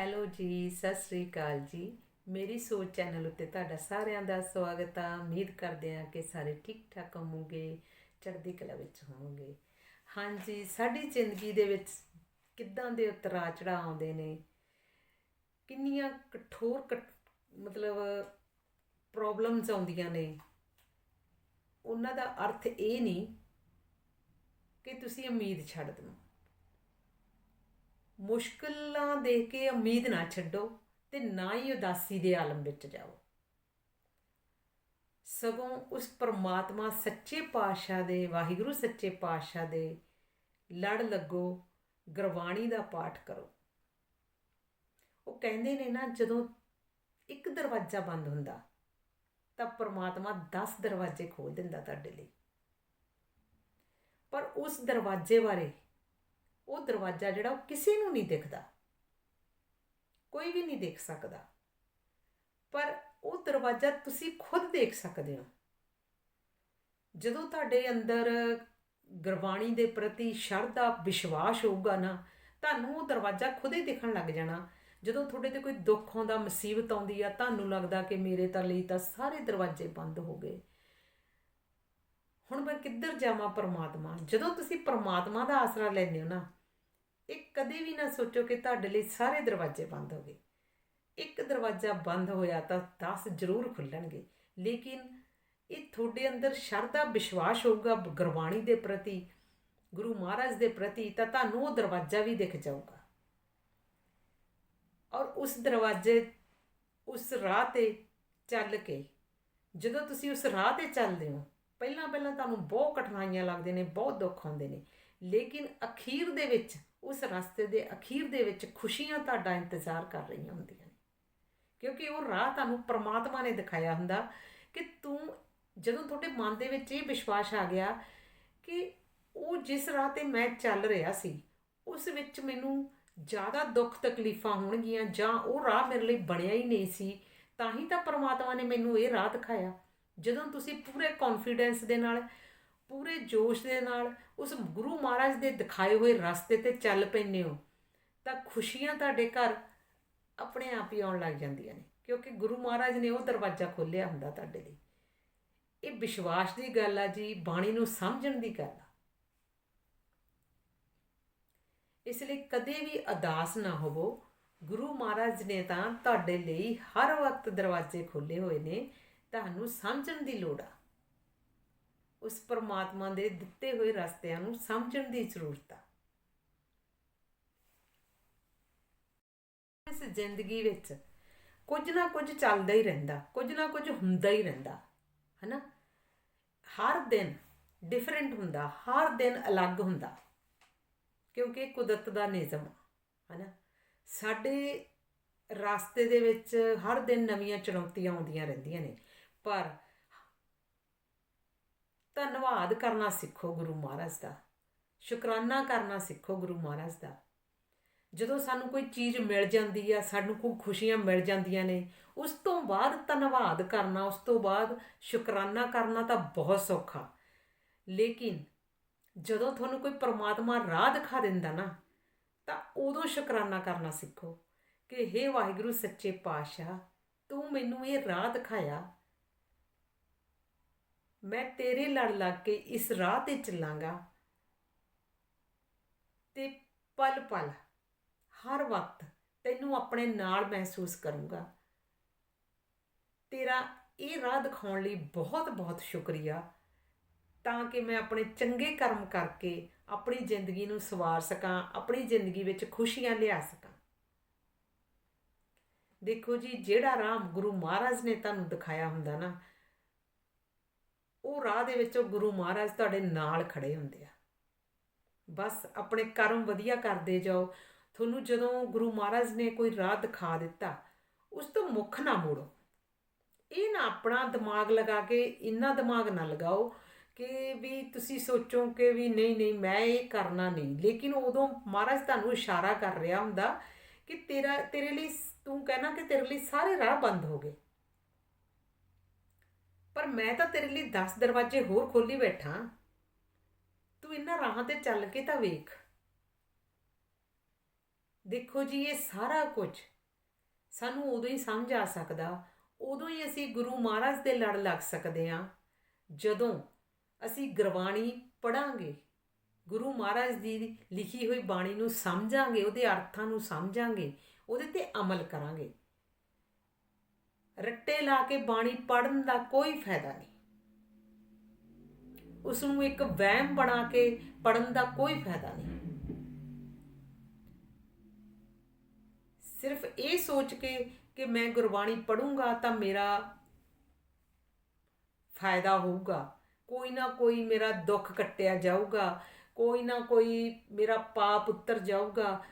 Hello ਜੀ, ਸਤਿ ਸ੍ਰੀ ਅਕਾਲ ਜੀ। ਮੇਰੀ ਸੋਚ ਚੈਨਲ ਉੱਤੇ ਤੁਹਾਡਾ ਸਾਰਿਆਂ ਦਾ ਸਵਾਗਤ ਆ। ਉਮੀਦ ਕਰਦੇ ਹਾਂ ਕਿ ਸਾਰੇ ਠੀਕ ਠਾਕ ਹੋਵੋਗੇ, ਚੜ੍ਹਦੀ ਕਲਾ ਵਿੱਚ ਹੋਵੋਗੇ। ਹਾਂਜੀ, ਸਾਡੀ ਜ਼ਿੰਦਗੀ ਦੇ ਵਿੱਚ ਕਿੱਦਾਂ ਦੇ ਉਤਰਾਅ ਚੜ੍ਹਾਅ ਆਉਂਦੇ ਨੇ? ਕਿੰਨੀਆਂ ਕਠੋਰ ਕਟ- ਮਤਲਬ ਪ੍ਰੋਬਲਮਸ ਆਉਂਦੀਆਂ ਨੇ? ਉਹਨਾਂ ਦਾ ਅਰਥ ਇਹ ਨਹੀਂ ਕਿ ਤੁਸੀਂ ਉਮੀਦ ਛੱਡ ਦਿਓ। ਮੁਸ਼ਕਲਾਂ ਦੇਖ ਕੇ ਉਮੀਦ ਨਾ ਛੱਡੋ ਤੇ ਨਾ ਹੀ ਉਦਾਸੀ ਦੇ ਆਲਮ ਵਿੱਚ ਜਾਓ। ਸਗੋਂ ਉਸ ਪਰਮਾਤਮਾ ਸੱਚੇ ਪਾਤਸ਼ਾਹ ਦੇ, ਵਾਹਿਗੁਰੂ ਸੱਚੇ ਪਾਤਸ਼ਾਹ ਦੇ ਲੜ ਲੱਗੋ, ਗੁਰਬਾਣੀ ਦਾ ਪਾਠ ਕਰੋ। ਉਹ ਕਹਿੰਦੇ ਨੇ ਨਾ, ਜਦੋਂ ਇੱਕ ਦਰਵਾਜ਼ਾ ਬੰਦ ਹੁੰਦਾ, ਤਾਂ ਪਰਮਾਤਮਾ 10 ਦਰਵਾਜ਼ੇ ਖੋਲ ਦਿੰਦਾ ਤੁਹਾਡੇ ਲਈ। ਪਰ ਉਸ ਦਰਵਾਜ਼ੇ ਬਾਰੇ ਉਹ ਦਰਵਾਜ਼ਾ ਜਿਹੜਾ ਉਹ ਕਿਸੇ ਨੂੰ ਨਹੀਂ ਦਿਖਦਾ। ਕੋਈ ਵੀ ਨਹੀਂ ਦੇਖ ਸਕਦਾ। ਪਰ ਉਹ ਦਰਵਾਜ਼ਾ ਤੁਸੀਂ ਖੁਦ ਦੇਖ ਸਕਦੇ ਹੋ। ਜਦੋਂ ਤੁਹਾਡੇ ਅੰਦਰ ਗੁਰਬਾਣੀ ਦੇ ਪ੍ਰਤੀ ਸ਼ਰਧਾ, ਵਿਸ਼ਵਾਸ ਹੋਊਗਾ ਨਾ, ਤੁਹਾਨੂੰ ਉਹ ਦਰਵਾਜ਼ਾ ਖੁਦ ਹੀ ਦਿਖਣ ਲੱਗ ਜਾਣਾ। ਜਦੋਂ ਤੁਹਾਡੇ ਤੇ ਕੋਈ ਦੁੱਖ ਆਉਂਦਾ, ਮੁਸੀਬਤ ਆਉਂਦੀ ਆ, ਤੁਹਾਨੂੰ ਲੱਗਦਾ ਕਿ ਮੇਰੇ ਤਾਂ ਲਈ ਤਾਂ ਸਾਰੇ ਦਰਵਾਜ਼ੇ ਬੰਦ ਹੋ ਗਏ। ਹੁਣ ਮੈਂ ਕਿੱਧਰ ਜਾਵਾਂ ਪਰਮਾਤਮਾ? ਜਦੋਂ ਤੁਸੀਂ ਪਰਮਾਤਮਾ ਦਾ ਆਸਰਾ ਲੈਂਦੇ ਹੋ ਨਾ ਇਹ ਕਦੇ ਵੀ ਨਾ ਸੋਚੋ ਕਿ ਤੁਹਾਡੇ ਲਈ ਸਾਰੇ ਦਰਵਾਜ਼ੇ ਬੰਦ ਹੋ ਗਏ। ਇੱਕ ਦਰਵਾਜ਼ਾ ਬੰਦ ਹੋਇਆ ਤਾਂ 10 ਜ਼ਰੂਰ ਖੁੱਲਣਗੇ। ਲੇਕਿਨ ਇਹ ਤੁਹਾਡੇ ਅੰਦਰ ਸ਼ਰਧਾ, ਵਿਸ਼ਵਾਸ ਹੋਊਗਾ ਗੁਰਬਾਣੀ ਦੇ ਪ੍ਰਤੀ, ਗੁਰੂ ਮਹਾਰਾਜ ਦੇ ਪ੍ਰਤੀ, ਤਾਂ ਤੁਹਾਨੂੰ ਉਹ ਦਰਵਾਜ਼ਾ ਵੀ ਦਿਖ ਜਾਊਗਾ। ਔਰ ਉਸ ਦਰਵਾਜ਼ੇ, ਉਸ ਰਾਹ ਤੇ ਚੱਲ ਕੇ, ਜਦੋਂ ਤੁਸੀਂ ਉਸ ਰਾਹ ਤੇ ਚੱਲਦੇ ਹੋ ਪਹਿਲਾਂ ਪਹਿਲਾਂ ਤੁਹਾਨੂੰ ਬਹੁਤ ਕਠਿਨਾਈਆਂ ਲੱਗਦੇ ਨੇ, ਬਹੁਤ ਦੁੱਖ ਆਉਂਦੇ ਨੇ। ਲੇਕਿਨ ਅਖੀਰ ਦੇ ਵਿੱਚ ਉਸ ਰਸਤੇ ਦੇ ਅਖੀਰ ਦੇ ਵਿੱਚ ਖੁਸ਼ੀਆਂ ਤੁਹਾਡਾ ਇੰਤਜ਼ਾਰ ਕਰ ਰਹੀਆਂ ਹੁੰਦੀਆਂ ਨੇ। ਕਿਉਂਕਿ ਉਹ ਰਾਹ ਤੁਹਾਨੂੰ ਪ੍ਰਮਾਤਮਾ ਨੇ ਦਿਖਾਇਆ ਹੁੰਦਾ ਕਿ ਤੂੰ ਜਦੋਂ ਤੁਹਾਡੇ ਮਨ ਦੇ ਵਿੱਚ ਇਹ ਵਿਸ਼ਵਾਸ ਆ ਗਿਆ ਕਿ ਉਹ ਜਿਸ ਰਾਹ ਤੇ ਮੈਂ ਚੱਲ ਰਿਹਾ ਸੀ, ਉਸ ਵਿੱਚ ਮੈਨੂੰ ਜ਼ਿਆਦਾ ਦੁੱਖ ਤਕਲੀਫਾਂ ਹੋਣਗੀਆਂ ਜਾਂ ਉਹ ਰਾਹ ਮੇਰੇ ਲਈ ਬਣਿਆ ਹੀ ਨਹੀਂ ਸੀ, ਤਾਂ ਹੀ ਤਾਂ ਪਰਮਾਤਮਾ ਨੇ ਮੈਨੂੰ ਇਹ ਰਾਹ ਦਿਖਾਇਆ। ਜਦੋਂ ਤੁਸੀਂ ਪੂਰੇ ਕੌਨਫੀਡੈਂਸ ਦੇ ਨਾਲ ਪੂਰੇ ਜੋਸ਼ ਦੇ ਨਾਲ ਉਸ ਗੁਰੂ ਮਹਾਰਾਜ ਦੇ ਦਿਖਾਏ ਹੋਏ ਰਸਤੇ ਤੇ ਚੱਲ ਪੈਂਦੇ ਹੋ, ਤਾਂ ਖੁਸ਼ੀਆਂ ਤੁਹਾਡੇ ਘਰ ਆਪਣੇ ਆਪ ਹੀ ਆਉਣ ਲੱਗ ਜਾਂਦੀਆਂ ਨੇ, ਕਿਉਂਕਿ ਗੁਰੂ ਮਹਾਰਾਜ ਨੇ ਉਹ ਦਰਵਾਜ਼ਾ ਖੋਲ੍ਹਿਆ ਹੁੰਦਾ ਤੁਹਾਡੇ ਲਈ। ਇਹ ਵਿਸ਼ਵਾਸ ਦੀ ਗੱਲ ਆ ਜੀ, ਬਾਣੀ ਨੂੰ ਸਮਝਣ ਦੀ ਗੱਲ ਆ। ਇਸ ਲਈ ਕਦੇ ਵੀ ਅਦਾਸ ਨਾ ਹੋਵੋ, ਗੁਰੂ ਮਹਾਰਾਜ ਨੇ ਤਾਂ ਤੁਹਾਡੇ ਲਈ ਹਰ ਵਕਤ ਦਰਵਾਜ਼ੇ ਖੋਲੇ ਹੋਏ ਨੇ, ਤੁਹਾਨੂੰ ਸਮਝਣ ਦੀ ਲੋੜ ਆ। ਉਸ ਪਰਮਾਤਮਾ ਦੇ ਦਿੱਤੇ ਹੋਏ ਰਸਤਿਆਂ ਨੂੰ ਸਮਝਣ ਦੀ ਜ਼ਰੂਰਤ ਆ। ਇਸ ਜ਼ਿੰਦਗੀ ਵਿੱਚ ਕੁਝ ਨਾ ਕੁਝ ਚੱਲਦਾ ਹੀ ਰਹਿੰਦਾ, ਕੁਝ ਨਾ ਕੁਝ ਹੁੰਦਾ ਹੀ ਰਹਿੰਦਾ, ਹਨਾ? ਹਰ ਦਿਨ ਡਿਫਰੈਂਟ ਹੁੰਦਾ, ਹਰ ਦਿਨ ਅਲੱਗ ਹੁੰਦਾ, ਕਿਉਂਕਿ ਕੁਦਰਤ ਦਾ ਨਿਯਮ ਆ, ਹਨਾ? ਸਾਡੇ ਰਸਤੇ ਦੇ ਵਿੱਚ ਹਰ ਦਿਨ ਨਵੀਆਂ ਚੁਣੌਤੀਆਂ ਆਉਂਦੀਆਂ ਰਹਿੰਦੀਆਂ ਨੇ, ਪਰ ਧੰਨਵਾਦ ਕਰਨਾ ਸਿੱਖੋ ਗੁਰੂ ਮਹਾਰਾਜ ਦਾ। ਸ਼ੁਕਰਾਨਾ ਕਰਨਾ ਸਿੱਖੋ ਗੁਰੂ ਮਹਾਰਾਜ ਦਾ। ਜਦੋਂ ਸਾਨੂੰ ਕੋਈ ਚੀਜ਼ ਮਿਲ ਜਾਂਦੀ ਆ, ਸਾਨੂੰ ਕੋਈ ਖੁਸ਼ੀਆਂ ਮਿਲ ਜਾਂਦੀਆਂ ਨੇ, ਉਸ ਤੋਂ ਬਾਅਦ ਧੰਨਵਾਦ ਕਰਨਾ, ਉਸ ਤੋਂ ਬਾਅਦ ਸ਼ੁਕਰਾਨਾ ਕਰਨਾ ਤਾਂ ਬਹੁਤ ਸੌਖਾ। ਲੇਕਿਨ ਜਦੋਂ ਤੁਹਾਨੂੰ ਕੋਈ ਪਰਮਾਤਮਾ ਰਾਹ ਦਿਖਾ ਦਿੰਦਾ ਨਾ, ਤਾਂ ਉਦੋਂ ਸ਼ੁਕਰਾਨਾ ਕਰਨਾ ਸਿੱਖੋ ਕਿ हे ਵਾਹਿਗੁਰੂ, ਸੱਚੇ ਪਾਤਸ਼ਾਹ, ਤੂੰ ਮੈਨੂੰ ਇਹ ਰਾਹ ਦਿਖਾਇਆ ਮੈਂ ਤੇਰੇ ਲੜ ਲੱਗ ਕੇ ਇਸ ਰਾਹ ਤੇ ਚੱਲਾਂਗਾ। ਤੇ ਪਲ ਪਲ, ਹਰ ਵਕਤ ਤੈਨੂੰ ਆਪਣੇ ਨਾਲ ਮਹਿਸੂਸ ਕਰੂੰਗਾ। ਤੇਰਾ ਇਹ ਰਾਹ ਦਿਖਾਉਣ ਲਈ ਬਹੁਤ ਬਹੁਤ ਸ਼ੁਕਰੀਆ, ਤਾਂ ਕਿ ਮੈਂ ਆਪਣੇ ਚੰਗੇ ਕਰਮ ਕਰਕੇ ਆਪਣੀ ਜ਼ਿੰਦਗੀ ਨੂੰ ਸਵਾਰ ਸਕਾਂ, ਆਪਣੀ ਜ਼ਿੰਦਗੀ ਵਿੱਚ ਖੁਸ਼ੀਆਂ ਲਿਆ ਸਕਾਂ। ਦੇਖੋ ਜੀ, ਜਿਹੜਾ ਰਾਹ ਗੁਰੂ ਮਹਾਰਾਜ ਨੇ ਤੁਹਾਨੂੰ ਦਿਖਾਇਆ ਹੁੰਦਾ ਨਾ ਉਹ ਰਾਹ ਦੇ ਵਿੱਚ ਉਹ ਗੁਰੂ ਮਹਾਰਾਜ ਤੁਹਾਡੇ ਨਾਲ ਖੜੇ ਹੁੰਦੇ ਆ। ਬਸ ਆਪਣੇ ਕਰਮ ਵਧੀਆ ਕਰਦੇ ਜਾਓ। ਤੁਹਾਨੂੰ ਜਦੋਂ ਗੁਰੂ ਮਹਾਰਾਜ ਨੇ ਕੋਈ ਰਾਹ ਦਿਖਾ ਦਿੱਤਾ, ਉਸ ਤੋਂ ਮੁੱਖ ਨਾ ਮੋੜੋ। ਇਹ ਨਾ ਆਪਣਾ ਦਿਮਾਗ ਲਗਾ ਕੇ, ਇੰਨਾ ਦਿਮਾਗ ਨਾ ਲਗਾਓ ਕਿ ਵੀ ਤੁਸੀਂ ਸੋਚੋ ਕਿ ਵੀ ਨਹੀਂ ਨਹੀਂ, ਮੈਂ ਇਹ ਕਰਨਾ ਨਹੀਂ। ਲੇਕਿਨ ਉਦੋਂ ਮਹਾਰਾਜ ਤੁਹਾਨੂੰ ਇਸ਼ਾਰਾ ਕਰ ਰਿਹਾ ਹੁੰਦਾ ਕਿ ਤੇਰਾ, ਤੇਰੇ ਲਈ ਤੂੰ ਕਹਿਣਾ ਕਿ ਤੇਰੇ ਲਈ ਸਾਰੇ ਰਾਹ ਬੰਦ ਹੋ ਗਏ। ਮੈਂ ਤਾਂ ਤੇਰੇ ਲਈ 10 ਦਰਵਾਜ਼ੇ ਹੋਰ ਖੋਲੀ ਬੈਠਾ। ਤੂੰ ਇਹਨਾਂ ਰਾਹਾਂ ਤੇ ਚੱਲ ਕੇ ਤਾਂ ਵੇਖ। ਦੇਖੋ ਜੀ, ਇਹ ਸਾਰਾ ਕੁਝ ਸਾਨੂੰ ਉਦੋਂ ਹੀ ਸਮਝ ਆ ਸਕਦਾ, ਉਦੋਂ ਹੀ ਅਸੀਂ ਗੁਰੂ ਮਹਾਰਾਜ ਦੇ ਲੜ ਲੱਗ ਸਕਦੇ ਹਾਂ। ਜਦੋਂ ਅਸੀਂ ਗੁਰਬਾਣੀ ਪੜਾਂਗੇ ਗੁਰੂ ਮਹਾਰਾਜ ਦੀ ਲਿਖੀ ਹੋਈ ਬਾਣੀ ਨੂੰ ਸਮਝਾਂਗੇ, ਉਹਦੇ ਅਰਥਾਂ ਨੂੰ ਸਮਝਾਂਗੇ, ਉਹਦੇ ਤੇ ਅਮਲ ਕਰਾਂਗੇ ਰੱਟੇ ਲਾ ਕੇ ਬਾਣੀ ਪੜਨ ਦਾ ਕੋਈ ਫਾਇਦਾ ਨਹੀਂ। ਉਸ ਨੂੰ ਇੱਕ ਵਹਿਮ ਬਣਾ ਕੇ ਪੜਨ ਦਾ ਕੋਈ ਫਾਇਦਾ ਨਹੀਂ। ਸਿਰਫ ਇਹ ਸੋਚ ਕੇ ਕਿ ਮੈਂ ਗੁਰਬਾਣੀ ਪੜੂੰਗਾ ਤਾਂ ਮੇਰਾ ਫਾਇਦਾ ਹੋਊਗਾ। ਕੋਈ ਨਾ ਕੋਈ ਮੇਰਾ ਦੁੱਖ ਕੱਟਿਆ ਜਾਊਗਾ। ਕੋਈ ਨਾ ਕੋਈ ਮੇਰਾ ਪਾਪ ਉੱਤਰ ਜਾਊਗਾ।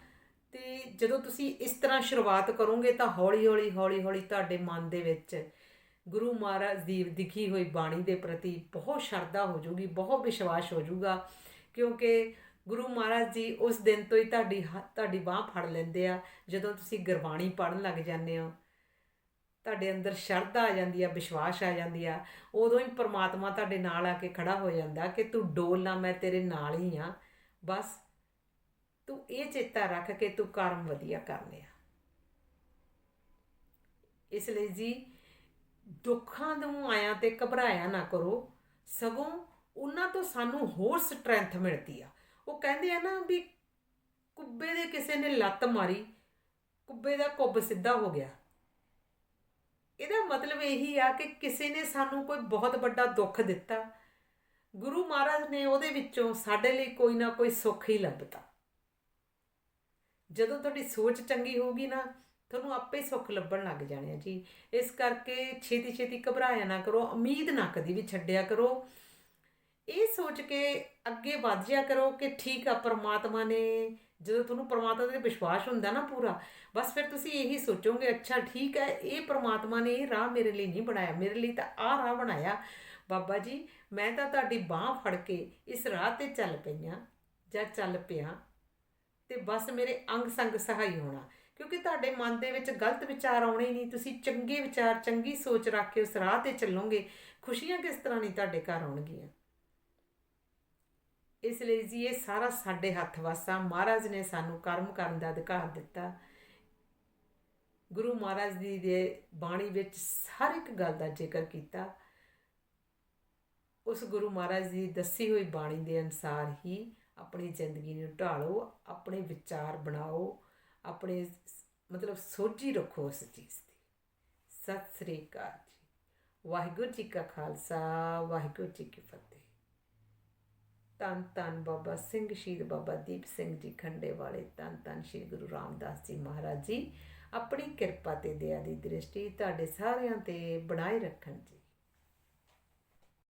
ਤੇ ਜਦੋਂ ਤੁਸੀਂ ਇਸ ਤਰ੍ਹਾਂ ਸ਼ੁਰੂਆਤ ਕਰੋਗੇ ਤਾਂ ਹੌਲੀ ਹੌਲੀ ਹੌਲੀ ਹੌਲੀ ਤੁਹਾਡੇ ਮਨ ਦੇ ਵਿੱਚ ਗੁਰੂ ਮਹਾਰਾਜ ਦੀ ਦਿਖੀ ਹੋਈ ਬਾਣੀ ਦੇ ਪ੍ਰਤੀ ਬਹੁਤ ਸ਼ਰਧਾ ਹੋ ਜਾਊਗੀ, ਬਹੁਤ ਵਿਸ਼ਵਾਸ ਹੋ ਜਾਊਗਾ, ਕਿਉਂਕਿ ਗੁਰੂ ਮਹਾਰਾਜ ਜੀ ਉਸ ਦਿਨ ਤੋਂ ਹੀ ਤੁਹਾਡੀ ਹ- ਤੁਹਾਡੀ ਬਾਹ ਫੜ ਲੈਂਦੇ ਆ, ਜਦੋਂ ਤੁਸੀਂ ਗੁਰਬਾਣੀ ਪੜਨ ਲੱਗ ਜਾਂਦੇ ਹੋ, ਤੁਹਾਡੇ ਅੰਦਰ ਸ਼ਰਧਾ ਆ ਜਾਂਦੀ ਆ, ਵਿਸ਼ਵਾਸ ਆ ਜਾਂਦੀ ਆ, ਉਦੋਂ ਹੀ ਪਰਮਾਤਮਾ ਤੁਹਾਡੇ ਨਾਲ ਆ ਕੇ ਖੜਾ ਹੋ ਜਾਂਦਾ ਕਿ ਤੂੰ ਡੋਲ ਨਾ, ਮੈਂ ਤੇਰੇ ਨਾਲ ਹੀ ਆ, ਬਸ ਤੂੰ ਇਹ ਚੇਤਾ ਰੱਖ ਕੇ ਤੂੰ ਕਰਮ ਵਧੀਆ ਕਰਨੇ ਆ। ਇਸ ਲਈ ਜੀ, ਦੁੱਖਾਂ ਨੂੰ ਆਇਆ ਤੇ ਘਬਰਾਇਆ ਨਾ ਕਰੋ। ਸਗੋਂ ਉਹਨਾਂ ਤੋਂ ਸਾਨੂੰ ਹੋਰ ਸਟਰੈਂਥ ਮਿਲਦੀ ਆ। ਉਹ ਕਹਿੰਦੇ ਆ ਨਾ ਵੀ ਕੁੱਬੇ ਦੇ ਕਿਸੇ ਨੇ ਲੱਤ ਮਾਰੀ, ਕੁੱਬੇ ਦਾ ਕੁੱਬ ਸਿੱਧਾ ਹੋ ਗਿਆ। ਇਹਦਾ ਮਤਲਬ ਇਹੀ ਆ ਕਿ ਕਿਸੇ ਨੇ ਸਾਨੂੰ ਕੋਈ ਬਹੁਤ ਵੱਡਾ ਦੁੱਖ ਦਿੱਤਾ। ਗੁਰੂ ਮਹਾਰਾਜ ਨੇ ਉਹਦੇ ਵਿੱਚੋਂ ਸਾਡੇ ਲਈ ਕੋਈ ਨਾ ਕੋਈ ਸੁੱਖ ਹੀ ਲੱਭਤਾ। ਜਦੋਂ ਤੁਹਾਡੀ ਸੋਚ ਚੰਗੀ ਹੋਊਗੀ ਨਾ, ਤੁਹਾਨੂੰ ਆਪੇ ਸੁੱਖ ਲੱਭਣ ਲੱਗ ਜਾਣੇ ਆ ਜੀ। ਇਸ ਕਰਕੇ ਛੇਤੀ ਛੇਤੀ ਘਬਰਾਇਆ ਨਾ ਕਰੋ, ਉਮੀਦ ਨਾ ਕਦੀ ਵੀ ਛੱਡਿਆ ਕਰੋ। ਇਹ ਸੋਚ ਕੇ ਅੱਗੇ ਵਧ ਜਿਆ ਕਰੋ ਕਿ ਠੀਕ ਆ, ਪਰਮਾਤਮਾ ਨੇ, ਜਦੋਂ ਤੁਹਾਨੂੰ ਪਰਮਾਤਮਾ ਤੇ ਵਿਸ਼ਵਾਸ ਹੁੰਦਾ ਨਾ ਪੂਰਾ, ਬਸ ਫਿਰ ਤੁਸੀਂ ਇਹੀ ਸੋਚੋਗੇ, ਅੱਛਾ ਠੀਕ ਹੈ, ਇਹ ਪਰਮਾਤਮਾ ਨੇ ਇਹ ਰਾਹ ਮੇਰੇ ਲਈ ਨਹੀਂ ਬਣਾਇਆ, ਮੇਰੇ ਲਈ ਤਾਂ ਆਹ ਰਾਹ ਬਣਾਇਆ। ਬਾਬਾ ਜੀ, ਮੈਂ ਤਾਂ ਤੁਹਾਡੀ ਬਾਹ ਫੜ ਕੇ ਇਸ ਰਾਹ ਤੇ ਚੱਲ ਪਈਆਂ ਜਾਂ ਚੱਲ ਪਿਆ। ਤੇ ਬਸ ਮੇਰੇ ਅੰਗ ਸੰਗ ਸਹਾਈ ਹੋਣਾ। ਕਿਉਂਕਿ ਤੁਹਾਡੇ ਮਨ ਦੇ ਵਿੱਚ ਗਲਤ ਵਿਚਾਰ ਆਉਣੇ ਹੀ ਨਹੀਂ, ਤੁਸੀਂ ਚੰਗੇ ਵਿਚਾਰ, ਚੰਗੀ ਸੋਚ ਰੱਖ ਕੇ ਉਸ ਰਾਹ ਤੇ ਚੱਲੋਗੇ, ਖੁਸ਼ੀਆਂ ਕਿਸ ਤਰ੍ਹਾਂ ਨਹੀਂ ਤੁਹਾਡੇ ਘਰ ਆਉਣਗੀਆਂ? ਇਸ ਲਈ ਜੀ ਇਹ ਸਾਰਾ ਸਾਡੇ ਹੱਥ ਵਾਸਾ, ਮਹਾਰਾਜ ਨੇ ਸਾਨੂੰ ਕਰਮ ਕਰਨ ਦਾ ਅਧਿਕਾਰ ਦਿੱਤਾ। ਗੁਰੂ ਮਹਾਰਾਜ ਦੀ ਦੇ ਬਾਣੀ ਵਿੱਚ ਹਰ ਇੱਕ ਗੱਲ ਦਾ ਜ਼ਿਕਰ ਕੀਤਾ। ਉਸ ਗੁਰੂ ਮਹਾਰਾਜ ਦੀ ਦੱਸੀ ਹੋਈ ਬਾਣੀ ਦੇ ਅਨੁਸਾਰ ਹੀ ਆਪਣੀ ਜ਼ਿੰਦਗੀ ਨੂੰ ਢਾਲੋ, ਆਪਣੇ ਵਿਚਾਰ ਬਣਾਓ, ਆਪਣੇ ਮਤਲਬ ਸੋਝੀ ਰੱਖੋ ਉਸ ਚੀਜ਼ ਦੀ। ਸਤਿ ਸ੍ਰੀ ਅਕਾਲ ਜੀ। ਵਾਹਿਗੁਰੂ ਜੀ ਕਾ ਖਾਲਸਾ, ਵਾਹਿਗੁਰੂ ਜੀ ਕੀ ਫਤਿਹ। ਤਨ ਤਨ ਬਾਬਾ ਸਿੰਘ, ਸ਼ਹੀਦ ਬਾਬਾ ਦੀਪ ਸਿੰਘ ਜੀ ਖੰਡੇ ਵਾਲੇ ਤਨ ਤਨ ਸ਼੍ਰੀ ਗੁਰੂ ਰਾਮਦਾਸ ਜੀ ਮਹਾਰਾਜ ਜੀ। ਆਪਣੀ ਕਿਰਪਾ ਤੇ ਦਇਆ ਦੀ ਦ੍ਰਿਸ਼ਟੀ ਤੁਹਾਡੇ ਸਾਰਿਆਂ ਤੇ ਬਣਾਏ ਰੱਖਣ ਜੀ।